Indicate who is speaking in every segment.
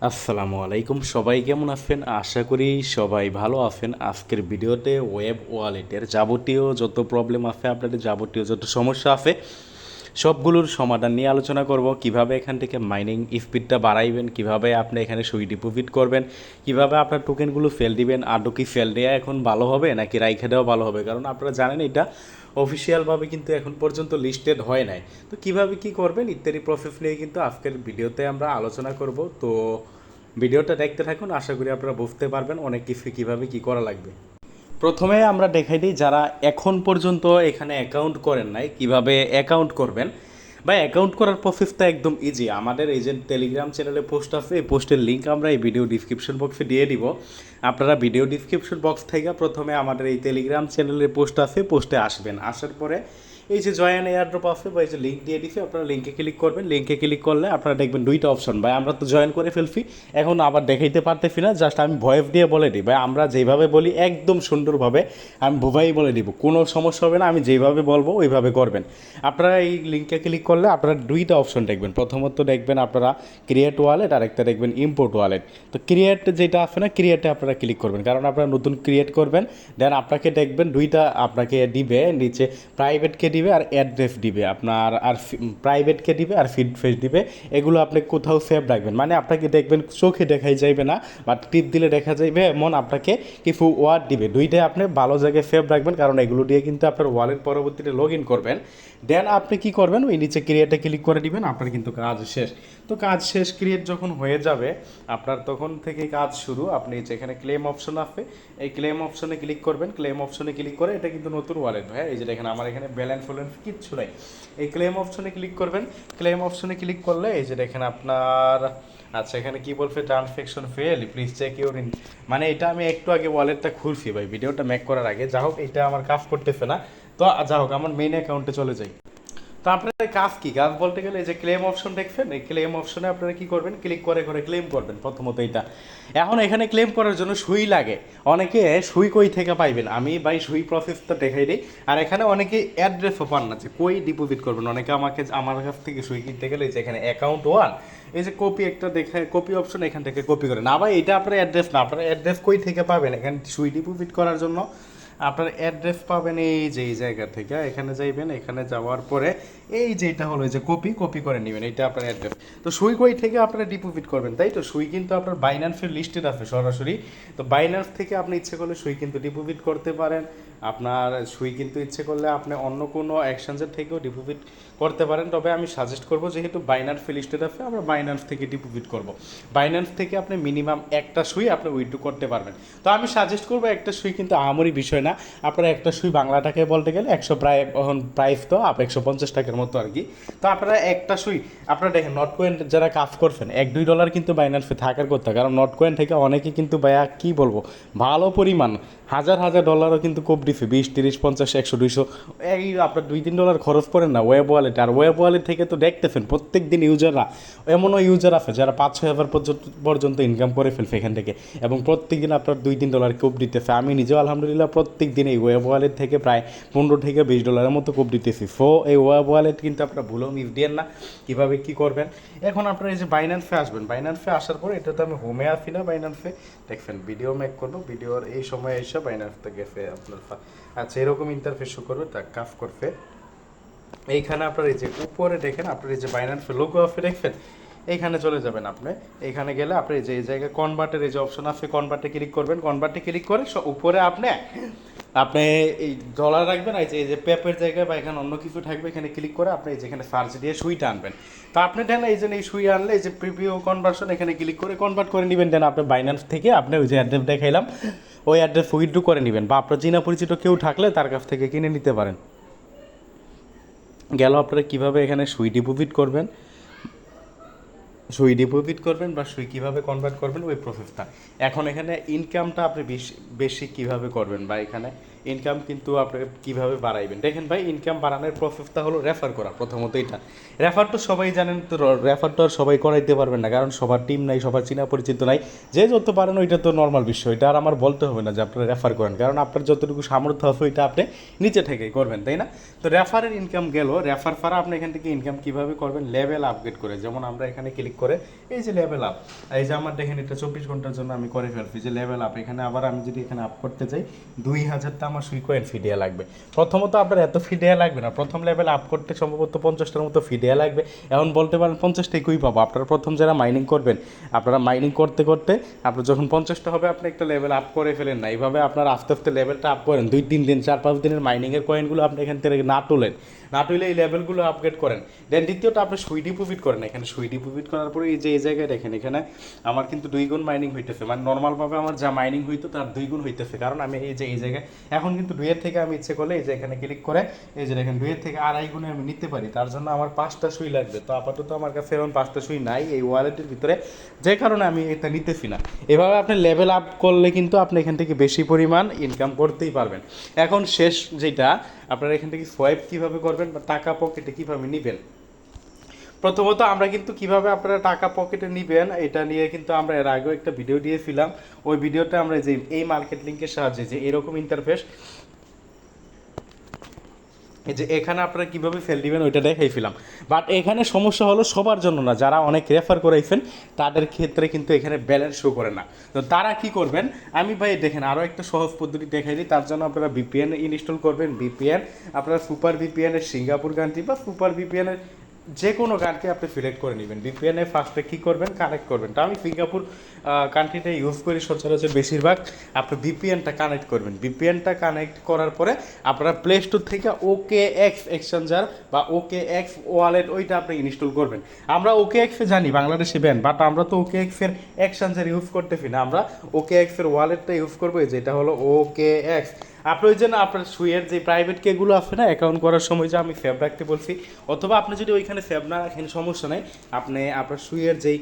Speaker 1: আসসালামু আলাইকুম। সবাই কেমন আছেন? আশা করি সবাই ভালো আছেন। আজকের ভিডিওতে ওয়েব ওয়ালেটের যাবতীয় যত প্রবলেম আছে, আপনাদের যাবতীয় যত সমস্যা আছে সবগুলোর সমাধান নিয়ে আলোচনা করব। কীভাবে এখান থেকে মাইনিং স্পিডটা বাড়াইবেন, কীভাবে আপনি এখানে সুই ডিপোজিট করবেন, কীভাবে আপনার টোকেনগুলো ফেল দিবেন আদৌ কি ফেল দেওয়া এখন ভালো হবে নাকি রাইখে দেওয়া ভালো হবে? কারণ আপনারা জানেন এটা অফিসিয়ালভাবে কিন্তু এখন পর্যন্ত লিস্টেড হয় নাই। তো কীভাবে কি করবেন ইত্যাদি প্রসেস নিয়ে কিন্তু আজকের ভিডিওতে আমরা আলোচনা করব। তো ভিডিওটা দেখতে থাকুন, আশা করি আপনারা বুঝতে পারবেন অনেক কিছু কীভাবে কী করা লাগবে। প্রথমে আমরা দেখাই দিই যারা এখন পর্যন্ত এখানে অ্যাকাউন্ট করেন নাই, কীভাবে অ্যাকাউন্ট করবেন। বা অ্যাকাউন্ট করার প্রসেসটা একদম ইজি আমাদের এই যে টেলিগ্রাম চ্যানেলে পোস্ট আছে, এই পোস্টের লিঙ্ক আমরা এই ভিডিও ডিসক্রিপশন বক্সে দিয়ে দিব। আপনারা ভিডিও ডিসক্রিপশন বক্স থেকে প্রথমে আমাদের এই টেলিগ্রাম চ্যানেলে পোস্ট আছে পোস্টে আসবেন। আসার পরে এই যে জয়েন এয়ারড্রপ আছে বা এই যে লিঙ্ক দিয়ে দিছি, আপনারা লিঙ্কে ক্লিক করবেন। লিঙ্কে ক্লিক করলে আপনারা দেখবেন দুইটা অপশন ভাই, আমরা তো জয়েন করে ফেলছি, এখন আবার দেখাইতে পারতেছি না জাস্ট আমি ভয়েস দিয়ে বলে দিই। ভাই, আমরা যেভাবে বলি, একদম সুন্দরভাবে আমি ভুভাই বলে দিব। কোনো সমস্যা হবে না, আমি যেভাবে বলব, ওইভাবে করবেন। আপনারা এই লিঙ্কে ক্লিক করলে আপনারা দুইটা অপশন দেখবেন। প্রথমত দেখবেন আপনারা ক্রিয়েট ওয়ালেট আর একটা দেখবেন ইম্পোর্ট ওয়ালেট তো ক্রিয়েট যেটা আছে না ক্রিয়েটে আপনারা ক্লিক করবেন। কারণ আপনারা নতুন ক্রিয়েট করবেন দেন আপনাকে দেখবেন দুইটা আপনাকে দিবে, নিচে প্রাইভেটকে দিবে আর অ্যাড্রেস দিবে। আপনার আর প্রাইভেটকে দিবে আর ফিড ফেস দিবে। এগুলো আপনি কোথাও সেভ রাখবেন। মানে আপনাকে দেখবেন চোখে দেখাই যাইবে না, বা টিপ দিলে দেখা যাইবে এমন আপনাকে কিছু ওয়ার্ড দিবে। দুইটাই আপনি ভালো জায়গায় সেভ রাখবেন, কারণ এগুলো দিয়ে কিন্তু আপনার ওয়ালেট পরবর্তীতে লগ ইন করবেন। দেন আপনি কি করবেন? ওই নিচে ক্রিয়েটে ক্লিক করে দিবেন, আপনার কিন্তু কাজ শেষ। তো কাজ শেষ ক্রিয়েট যখন হয়ে যাবে, আপনার তখন থেকে কাজ শুরু। আপনি যেখানে ক্লেম অপশন আছে, এই ক্লেম অপশনে ক্লিক করবেন। ক্লেম অপশনে ক্লিক করে এটা কিন্তু নতুন ওয়ালেট ভাই এই যে দেখেন, আমার এখানে ব্যালেন্স ফ্যালেন্স কিচ্ছু নাই। এই ক্লেম অপশনে ক্লিক করবেন। ক্লেম অপশনে ক্লিক করলে এই যে দেখেন আপনার আচ্ছা এখানে কি বলছে? Transaction fail please check your in মানে এটা আমি একটু আগে ওয়ালেটটা খুলছি ভাই ভিডিওটা মেক করার আগে। যা হোক এটা আমার কাজ করতেছে না। তো যা হোক আমার মেইন অ্যাকাউন্টে চলে যাই। তো আপনাদের কাজ কি? কাজ বলতে গেলে যে ক্লেম অপশন দেখবেন এই ক্লেম অপশনে আপনারা কি করবেন? ক্লিক করে করে ক্লেম করবেন প্রথমত এটা। এখন এখানে ক্লেম করার জন্য সুই লাগে। অনেকে সুই কই থেকে পাইবেন? আমি ভাই সুই প্রসেসটা দেখাই দিই। আর এখানে অনেকে অ্যাড্রেসও পান না যে কই ডিপোজিট করবেন? অনেকে আমাকে আমার কাছ থেকে সুই কিনতে গেলে যে এখানে অ্যাকাউন্ট ওয়ান এই যে কপি একটা দেখে কপি অপশন এখান থেকে কপি করে। না ভাই, এটা আপনার অ্যাড্রেস না। আপনার অ্যাড্রেস কই থেকে পাবেন? এখানে সুই ডিপোজিট করার জন্য আপনার অ্যাড্রেস পাবেন এই যে, এই জায়গা থেকে। এখানে যাইবেন, এখানে যাওয়ার পরে এই যে, এটা হলো যে কপি কপি করে নেবেন। এটা আপনার অ্যাড্রেস তো সুই কই থেকে আপনারা ডিপোজিট করবেন, তাই তো? সুই কিন্তু আপনার বাইন্যান্সের লিস্টেড আছে সরাসরি। তো বাইন্যান্স থেকে আপনি ইচ্ছে করলে সুই কিন্তু ডিপোজিট করতে পারেন। আপনার সুই কিন্তু ইচ্ছে করলে আপনি অন্য কোনো এক্সচেঞ্জের থেকেও ডিপোজিট করতে পারেন। তবে আমি সাজেস্ট করব, যেহেতু বাইন্যান্স লিস্টেড আছে, আমরা বাইন্যান্স থেকে ডিপোজিট করব। বাইন্যান্স থেকে আপনি মিনিমাম একটা সুই আপনি উইথড্র করতে পারবেন। তো আমি সাজেস্ট করব, একটা সুই কিন্তু আমারই বিষয় আপনারা একটা সুই বাংলাটাকে বলতে গেলে একশো প্রায়, এখন প্রাইস তো আপ একশো পঞ্চাশ টাকার মতো আর কি। তো আপনারা একটা সুই, আপনারা দেখেন নট কয়েন যারা কাজ করছেন, এক, দুই ডলার কিন্তু বাইন্যান্সে থাকার কথা, কারণ নট কয়েন থেকে অনেকে কিন্তু ভাইয়া, কী বলব, ভালো পরিমাণ, হাজার হাজার ডলারও কিন্তু কোপ দিছে, বিশ, তিরিশ, পঞ্চাশ, একশো, দুইশো। এই আপনার দুই, তিন ডলার খরচ করেন না ওয়েব ওয়ালেট আর ওয়েব ওয়ালেট থেকে তো দেখতেছেন প্রত্যেক দিন ইউজাররা এমনও ইউজার আছে যারা পাঁচ, ছয় হাজার পর্যন্ত পর্যন্ত ইনকাম করে ফেলছে এখান থেকে। এবং প্রত্যেক দিন আপনার দুই, তিন ডলার কোপ দিতেছে। আমি নিজেও আলহামদুলিল্লাহ প্রত্যেক দিন এই ওয়েব ওয়ালেট থেকে প্রায় পনেরো থেকে বিশ ডলারের মতো কোপ দিতেছি। সো এই ওয়েব ওয়ালেট কিন্তু আপনারা ভুলেও মিস দিয়েন না। কীভাবে কী করবেন? এখন আপনারা এই যে বাইন্যান্সে আসবেন। বাইন্যান্সে আসার পরে এটা তো আমি হোমে আসি না। বাইন্যান্সে দেখবেন ভিডিও মেক করব। ভিডিওর এই সময় এসে বাইন্যান্সতে গেছে আপনার আচ্ছা এরকম ইন্টারফেস করবে, তা কাফ করবে এইখানে আপনার এই যে উপরে দেখেন, আপনার এই যে বাইন্যান্স লোগো আছে, দেখবেন? এইখানে চলে যাবেন আপনি। এইখানে গেলে আপনি যে জায়গায় কনভার্টের এই যে অপশন আছে কনভার্টে ক্লিক করবেন। কনভার্টে ক্লিক করে উপরে আপনি আপনি এই ডলার রাখবেন এই যে এই যে পেপের জায়গায় বা এখানে অন্য কিছু থাকবে, এখানে ক্লিক করে আপনি এই যেখানে সার্চ দিয়ে সুইটা আনবেন। তো আপনি দেন এই যে, এই সুই আনলে এই যে প্রিভিউ কনভার্সন এখানে ক্লিক করে কনভার্ট করে নেবেন। দেন আপনি বাইন্যান্স থেকে আপনি ওই যে অ্যাড্রেস দেখাইলাম, ওই অ্যাড্রেস উইথড্রু করে নেবেন। বা আপনার চিনা পরিচিত কেউ থাকলে তার কাছ থেকে কিনে নিতে পারেন। গেল আপনারা কীভাবে এখানে সুই ডিপোজিট করবেন? সুই ডিপোজিট করবেন বা সই কীভাবে কনভার্ট করবেন ওই প্রসেসটা এখন এখানে ইনকামটা আপনি বেশি বেশি কীভাবে করবেন বা এখানে ইনকাম কিন্তু আপনি কীভাবে বাড়াইবেন? দেখেন ভাই ইনকাম বাড়ানোর প্রসেসটা হলো রেফার করা, প্রথমত এটা। রেফার তো সবাই জানেন তো রেফার তো আর সবাই করাইতে পারবেন না, কারণ সবার টিম নাই, সবার চিনা পরিচিত নাই। যে যত পারেন ওইটা তো নর্মাল বিষয়, এটা আর আমার বলতে হবে না যে আপনারা রেফার করেন, কারণ আপনার যতটুকু সামর্থ্য হবে ওইটা আপনি নিচে থেকেই করবেন, তাই না? তো রেফারের ইনকাম গেল রেফার ফারা আপনি এখান থেকে ইনকাম কীভাবে করবেন? লেভেল আপগ্রেড করে, যেমন আমরা এখানে ক্লিক করে, এই যে লেভেল আপ এই যে আমার দেখেন এটা চব্বিশ ঘণ্টার জন্য আমি করে ফেলছি, যে লেভেল আপ এখানে আবার আমি যদি এখানে আপ করতে চাই, দুই হাজারটা আমার সুই কয়েন ফি দেওয়া লাগবে। প্রথমত আপনার এত ফি দেওয়া লাগবে না। প্রথম লেভেল আপ করতে সম্ভবত পঞ্চাশটার মতো ফি দেওয়া লাগবে। এখন বলতে পারেন পঞ্চাশটা কুই পাবো। আপনারা প্রথম যারা মাইনিং করবেন, আপনারা মাইনিং করতে করতে আপনার যখন পঞ্চাশটা হবে, আপনি একটা লেভেল আপ করে ফেলেন না। এইভাবে আপনার আস্তে আস্তে লেভেলটা আপ করেন। দুই, তিন দিন, চার, পাঁচ দিনের মাইনিংয়ের কয়েনগুলো আপনি এখান থেকে না তোলেন। না তুলে এই লেভেলগুলো আপগ্রেড করেন। দেন দ্বিতীয়টা আপনি সুই ডিপোজিট করেন। এখানে সুই ডিপোজিট করার পরে এই যে, এই জায়গায় দেখেন, এখানে আমার কিন্তু দুই গুণ মাইনিং হইতেছে। মানে নর্মালভাবে আমার যা মাইনিং হইতো, তার দুই গুণ হইতেছে। কারণ আমি এই যে, এই জায়গায় এখন কিন্তু দুইয়ের থেকে আমি ইচ্ছে করলে এই যে এখানে ক্লিক করে, এই যে দেখেন দুইয়ের থেকে আড়াই গুণে আমি নিতে পারি, তার জন্য আমার পাঁচটা সুই লাগবে। তো আপাতত আমার কাছে এখন পাঁচটা সুই নাই, এই ওয়ালেটের ভিতরে যে কারণে আমি এটা নিতেছি না। এভাবে আপনি লেভেল আপ করলে কিন্তু আপনি এখান থেকে বেশি পরিমাণ ইনকাম করতেই পারবেন। এখন শেষ যেটা, আপনারা এখান থেকে সোয়াইপ কীভাবে করবেন বা টাকা পকেটে কীভাবে নেবেন? প্রথমত আমরা কিন্তু কীভাবে আপনারা টাকা পকেটে নেবেন, এটা নিয়ে কিন্তু আমরা এর আগেও একটা ভিডিও দিয়েছিলাম। ওই ভিডিওটা আমরা যে এই মার্কেট লিঙ্কের সাহায্যে যে এরকম ইন্টারফেস যে এখানে আপনারা কীভাবে ফেল দিবেন ওইটা দেখাই দেখাইছিলাম। বাট এখানে সমস্যা হলো সবার জন্য না, যারা অনেক রেফার করাইছেন, তাদের ক্ষেত্রে কিন্তু এখানে ব্যালেন্স শো করে না। তো তারা কি করবেন, আমি ভাই দেখেন আরও একটা সহজ পদ্ধতি দেখাই দিই, তার জন্য আপনারা ভিপিএন ইনস্টল করবেন। ভিপিএন আপনারা সুপার ভিপিএনের সিঙ্গাপুর গানটি বা সুপার ভিপিএনের যে কোনো গানকে আপনি সিলেক্ট করে নেবেন। ভিপিএনে ফার্স্টে কী করবেন? কানেক্ট করবেন। তো আমি সিঙ্গাপুর কান্ট্রিটা ইউজ করি সচরাচর বেশিরভাগ আপনি ভিপিএনটা কানেক্ট করবেন। ভিপিএনটা কানেক্ট করার পরে আপনারা প্লে স্টোর থেকে ওকে এক্স এক্সচেঞ্জার বা ওকে এক্স ওয়ালেট ওইটা আপনি ইনস্টল করবেন। আমরা ওকে এক্সে জানি, বাংলাদেশে ব্যান বাট আমরা তো ওকে এক্সের এক্সচেঞ্জার ইউজ করতে করতেছি না। আমরা ওকে এক্সের ওয়ালেটটা ইউজ করব যেটা হলো ওকে এক্স আপনি ওই জন্য আপনার সুইয়ের যে প্রাইভেট কেগুলো আছে না অ্যাকাউন্ট করার সময় যে আমি সেভ রাখতে বলছি, অথবা আপনি যদি ওইখানে সেভ না রাখেন, সমস্যা নেই। আপনি আপনার সুইয়ের যেই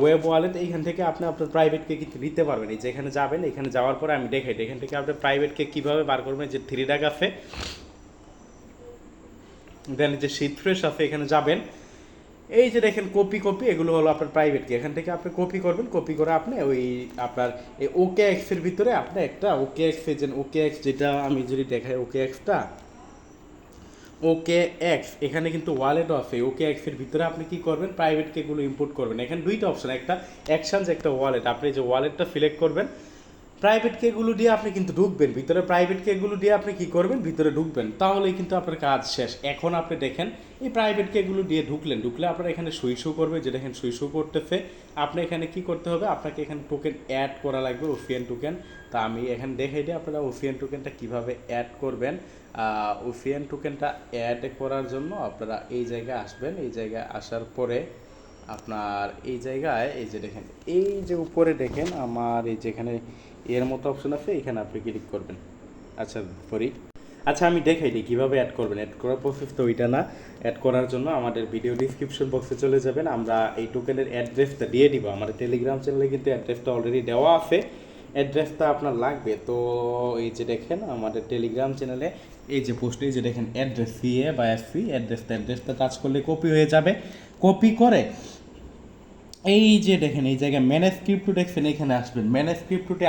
Speaker 1: ওয়েব ওয়ালেট এইখান থেকে আপনি আপনার প্রাইভেট কে কিন্তু নিতে পারবেন। এই যে এখানে যাবেন, এখানে যাওয়ার পরে আমি দেখাই। এখান থেকে আপনার প্রাইভেট কে কীভাবে বার করবেন যে থ্রি ডাক আছে। দেন যে শীত ফ্রেশ আছে, এখানে যাবেন। এই যে দেখেন কপি কপি, এগুলো হলো আপনার প্রাইভেট কি এখান থেকে আপনি কপি করবেন কপি করে আপনি ওই আপনার এই ওকে এক্সের ভিতরে আপনি একটা ওকে এক্স যে ওকে এক্স যেটা আমি যদি দেখাই ওকে এক্সটা ওকে এক্স এখানে কিন্তু ওয়ালেট আছে। ওকে এক্সের ভিতরে আপনি কি করবেন? প্রাইভেট কেগুলো ইম্পোর্ট করবেন। এখানে দুইটা অপশন একটা অ্যাকশনস একটা ওয়ালেট আপনি যে ওয়ালেটটা সিলেক্ট করবেন প্রাইভেট কেগুলো দিয়ে আপনি কিন্তু ঢুকবেন, ভিতরে প্রাইভেট কেগুলো দিয়ে আপনি কি করবেন? ভিতরে ঢুকবেন, তাহলেই কিন্তু আপনার কাজ শেষ। এখন আপনি দেখেন, এই প্রাইভেট কেগুলো দিয়ে ঢুকলেন, ঢুকলে আপনার এখানে সুই শো করবে, যে দেখেন সুই শো করতেছে। আপনি এখানে কি করতে হবে? আপনাকে এখানে টোকেন অ্যাড করা লাগবে ওফিয়ান টোকেন তা আমি এখানে দেখাই দিই, আপনারা ওফিয়ান টোকেনটা কীভাবে অ্যাড করবেন। ওফিয়ান টোকেনটা অ্যাড করার জন্য আপনারা এই জায়গায় আসবেন, এই জায়গায় আসার পরে আপনার এই জায়গায়, এই যে দেখেন, এই যে উপরে দেখেন, আমার এই যেখানে এর মতো অপশন আছে, এখানে আপনি ক্লিক করবেন। আচ্ছা সরি আচ্ছা আমি দেখাই দিই কীভাবে অ্যাড করবেন। অ্যাড করার প্রসেস তো ওইটা না। অ্যাড করার জন্য আমাদের ভিডিও ডিসক্রিপশন বক্সে চলে যাবেন। আমরা এই টোকেনের অ্যাড্রেসটা দিয়ে দিব। আমাদের টেলিগ্রাম চ্যানেলে কিন্তু অ্যাড্রেসটা অলরেডি দেওয়া আছে। অ্যাড্রেসটা আপনার লাগবে। তো এই যে দেখেন, আমাদের টেলিগ্রাম চ্যানেলে এই যে পোস্টে যে দেখেন অ্যাড্রেস সিএ বা এস সি অ্যাড্রেসটা অ্যাড্রেসটা কাজ করলে কপি হয়ে যাবে। কপি করে এই যে দেখেন, এই জায়গায় ম্যানেজ ক্রিপ্টো দেখছেন এখানে আসবেন। ম্যানেজ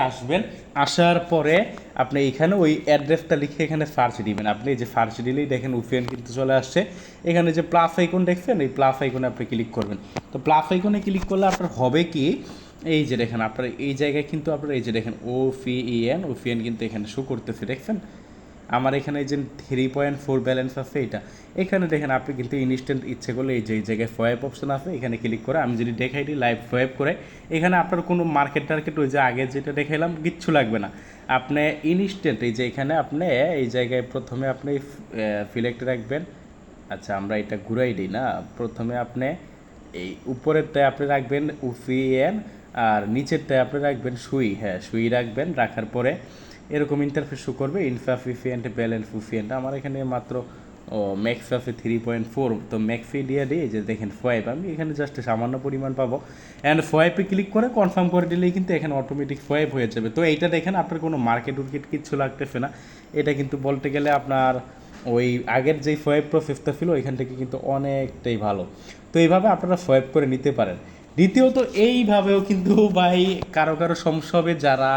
Speaker 1: আসবেন, আসার পরে আপনি এখানে ওই অ্যাড্রেসটা লিখে এখানে সার্চ দিবেন। আপনি এই যে সার্চ দিলেই দেখেন উফিয়ান কিন্তু চলে আসছে। এখানে যে প্লাস আইকন দেখছেন, এই প্লাস আইকনে আপনি ক্লিক করবেন। তো প্লাস আইকনে ক্লিক করলে আপনার হবে কি, এই যে দেখেন, আপনার এই জায়গায় কিন্তু আপনার এই যে দেখেন ও ফি এন ওফিয়ান কিন্তু এখানে শো করতেছে, দেখছেন? আমার এখানে যে থ্রি পয়েন্ট ফোর ব্যালেন্স আছে, এটা। এখানে দেখেন আপনি কিন্তু ইনস্ট্যান্ট ইচ্ছে করলে এই যে, এই জায়গায় সোয়াইপ অপশন আছে, এখানে ক্লিক করে আমি যদি দেখাই দিই লাইভ সোয়াইপ করে, এখানে আপনার কোনো মার্কেট টার্কেট ওই যে আগে যেটা দেখাইলাম, কিচ্ছু লাগবে না। আপনি ইনস্ট্যান্ট এই যে এখানে আপনি এই জায়গায় প্রথমে আপনি সিলেক্ট রাখবেন। আচ্ছা আমরা এটা ঘুরাই দিই না। প্রথমে আপনি এই উপরেরটায় আপনি রাখবেন উফিএন আর নিচেরটায় আপনি রাখবেন, সুই। হ্যাঁ সুই রাখবেন, রাখার পরে এরকম ইন্টারফেস শো করবে ব্যালেন্স ফুফিয়েন্ট আমার এখানে মাত্র, ও ম্যাক্স আছে থ্রি পয়েন্ট ফোর তো ম্যাক্সি দিয়ে দিই যে দেখেন ফোয়াইপ আমি এখানে জাস্ট সামান্য পরিমাণ পাবো। অ্যান্ড ফোয়াইপে ক্লিক করে কনফার্ম করে দিলেই কিন্তু এখানে অটোমেটিক ফোয়াইপ হয়ে যাবে। তো এইটা দেখেন আপনার কোনো মার্কেট উর্কেট কিচ্ছু লাগতেছে না। এটা কিন্তু বলতে গেলে আপনার ওই আগের যেই ফোয়াইপ প্রসেসটা ছিল, ওইখান থেকে কিন্তু অনেকটাই ভালো। তো এইভাবে আপনারা সোয়াইপ করে নিতে পারেন। দ্বিতীয়ত, এইভাবেও কিন্তু ভাই কারও কারও সমস্যা হবে যারা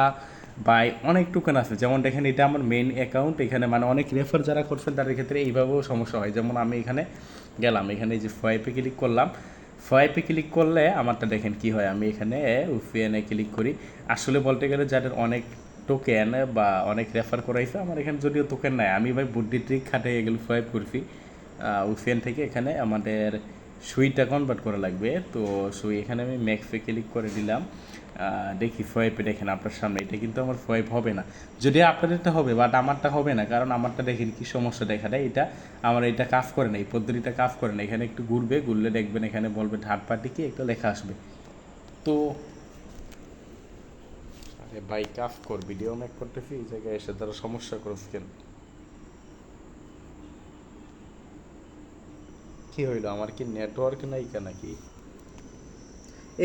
Speaker 1: ভাই অনেক টোকেন আছে। যেমন দেখেন এটা আমার মেইন অ্যাকাউন্ট এখানে মানে অনেক রেফার যারা করছেন তাদের ক্ষেত্রে এইভাবেও সমস্যা হয়। যেমন আমি এখানে গেলাম, এখানে যে সোয়াইপে ক্লিক করলাম। সোয়াইপে ক্লিক করলে আমারটা দেখেন কি হয়, আমি এখানে উপিএনে ক্লিক করি। আসলে বলতে গেলে যাদের অনেক টোকেন বা অনেক রেফার করাইছে, আমার এখানে যদিও টোকেন নাই। আমি ভাই বুদ্ধি ট্রিক খাটে এগুলো সোয়াইপ করছি। উপিএন থেকে এখানে আমাদের সুইটা কনভার্ট করা লাগবে। তো সুই এখানে আমি ম্যাক্সে ক্লিক করে দিলাম। দেখি সোয়াইপে দেখেন আপনার সামনে। এটা কিন্তু আমার সোয়াইপ হবে না। যদি আপনাদেরটা হবে বাট আমারটা হবে না, কারণ আমারটা দেখেন কি সমস্যা দেখা দেয়। এটা আমার এটা কাজ করে না, এই পদ্ধতিটা কাজ করে না। এখানে একটু ঘুরবে, ঘুরলে দেখবেন এখানে বলবে থার্ড পার্টি কি, একটা লেখা আসবে। তো আরে ভাই, কাজ কর ভিডিও মেক করতেছি, এই জায়গায় এসে তারা সমস্যা করছে কেন? কি হইল, আমার কি নেটওয়ার্ক নাই কেন নাকি?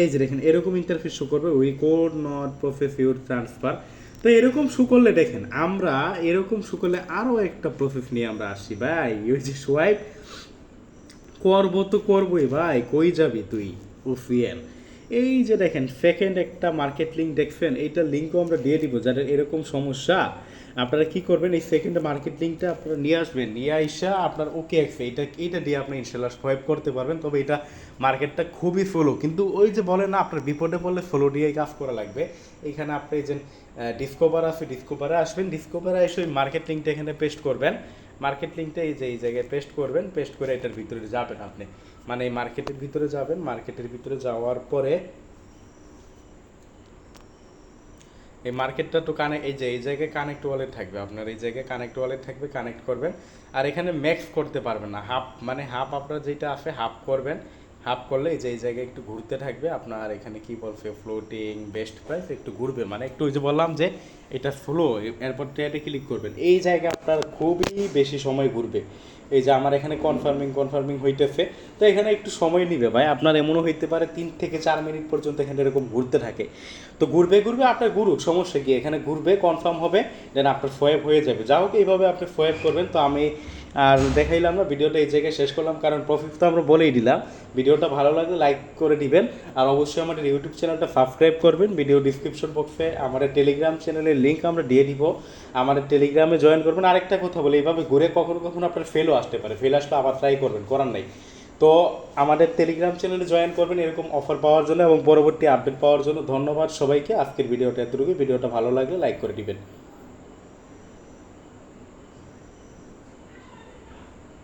Speaker 1: এই যে দেখেন, এরকম ইন্টারফেস শো করবে we could not process your transfer তো এরকম শো করলে দেখেন, আমরা এরকম শো করলে আরও একটা প্রসেস নিয়ে আমরা আসি। ভাই, ওই যে সোয়াইপ, করব তো করবোই ভাই, কই যাবি তুই? উফিএন এই যে দেখেন সেকেন্ড একটা মার্কেট লিঙ্ক দেখছেন এইটা লিঙ্কও আমরা দিয়ে দিব, যাদের এরকম সমস্যা। আপনারা কি করবেন, এই সেকেন্ড মার্কেট লিঙ্কটা আপনারা নিয়ে আসবেন, নিয়ে আইসা আপনার ওকে এক্সে এটা এইটা দিয়ে আপনি ইনশাল্লাহ সোয়াইপ করতে পারবেন। তবে এটা মার্কেটটা খুবই ফ্লো কিন্তু ওই যে বলে না, আপনার বিপদে পড়লে ফ্লো দিয়ে কাজ করা লাগবে। এখানে আপনি যে ডিসকভার আছে ডিসকভারে আসবেন। ডিসকভারে এসে ওই মার্কেট লিঙ্কটা এখানে পেস্ট করবেন। মার্কেট লিঙ্কটা এই যে, এই জায়গায় পেস্ট করবেন। পেস্ট করে এটার ভিতরে যাবেন আপনি। মানে এই মার্কেটের ভিতরে যাবেন। মার্কেটের ভিতরে যাওয়ার পরে এই মার্কেটটা তো কানে এই যে, এই জায়গায় কানেক্ট ওয়ালেট থাকবে, আপনার এই জায়গায় কানেক্ট ওয়ালেট থাকবে কানেক্ট করবেন। আর এখানে ম্যাক্স করতে পারবেন না হাফ মানে হাফ আপনার যেটা আছে হাফ করবেন। হাফ করলে এই যে এই জায়গায় একটু ঘুরতে থাকবে, আপনার এখানে কি বলছে ফ্লোটিং বেস্ট প্রাইস একটু ঘুরবে। মানে একটু ওই যে বললাম যে এটা ফ্লো এরপর ট্রেডে ক্লিক করবেন। এই জায়গায় আপনার খুবই বেশি সময় ঘুরবে। এই যে আমার এখানে কনফার্মিং কনফার্মিং হইতেছে। তো এখানে একটু সময় নিবে ভাই। আপনার এমনও হইতে পারে তিন থেকে চার মিনিট পর্যন্ত এখানে এরকম ঘুরতে থাকে। তো ঘুরবে ঘুরবে, আপনার ঘুরুক, সমস্যা কি? এখানে ঘুরবে কনফার্ম হবে দেন আপনার ফোয়েব হয়ে যাবে। যা হোক, এইভাবে আপনি ফোয়েব করবেন। তো আমি আর দেখাইলাম না, ভিডিওটা এই জায়গায় শেষ করলাম, কারণ প্রফিট তো আমরা বলেই দিলাম। ভিডিওটা ভালো লাগলে লাইক করে দিবেন, আর অবশ্যই আমাদের ইউটিউব চ্যানেলটা সাবস্ক্রাইব করবেন। ভিডিও ডিসক্রিপশন বক্সে আমাদের টেলিগ্রাম চ্যানেলের লিঙ্ক আমরা দিয়ে দিব। আমাদের টেলিগ্রামে জয়েন করবেন। আরেকটা কথা বলি, এইভাবে ঘুরে কখনো কখনো আপনার ফেলও আসতে পারে। ফেল আসলে আবার ট্রাই করবেন, করার নাই। তো আমাদের টেলিগ্রাম চ্যানেলে জয়েন করবেন, এরকম অফার পাওয়ার জন্য এবং পরবর্তী আপডেট পাওয়ার জন্য ধন্যবাদ সবাইকে। আজকের ভিডিওটা এতটুকু ভিডিওটা ভালো লাগলে লাইক করে দিবেন।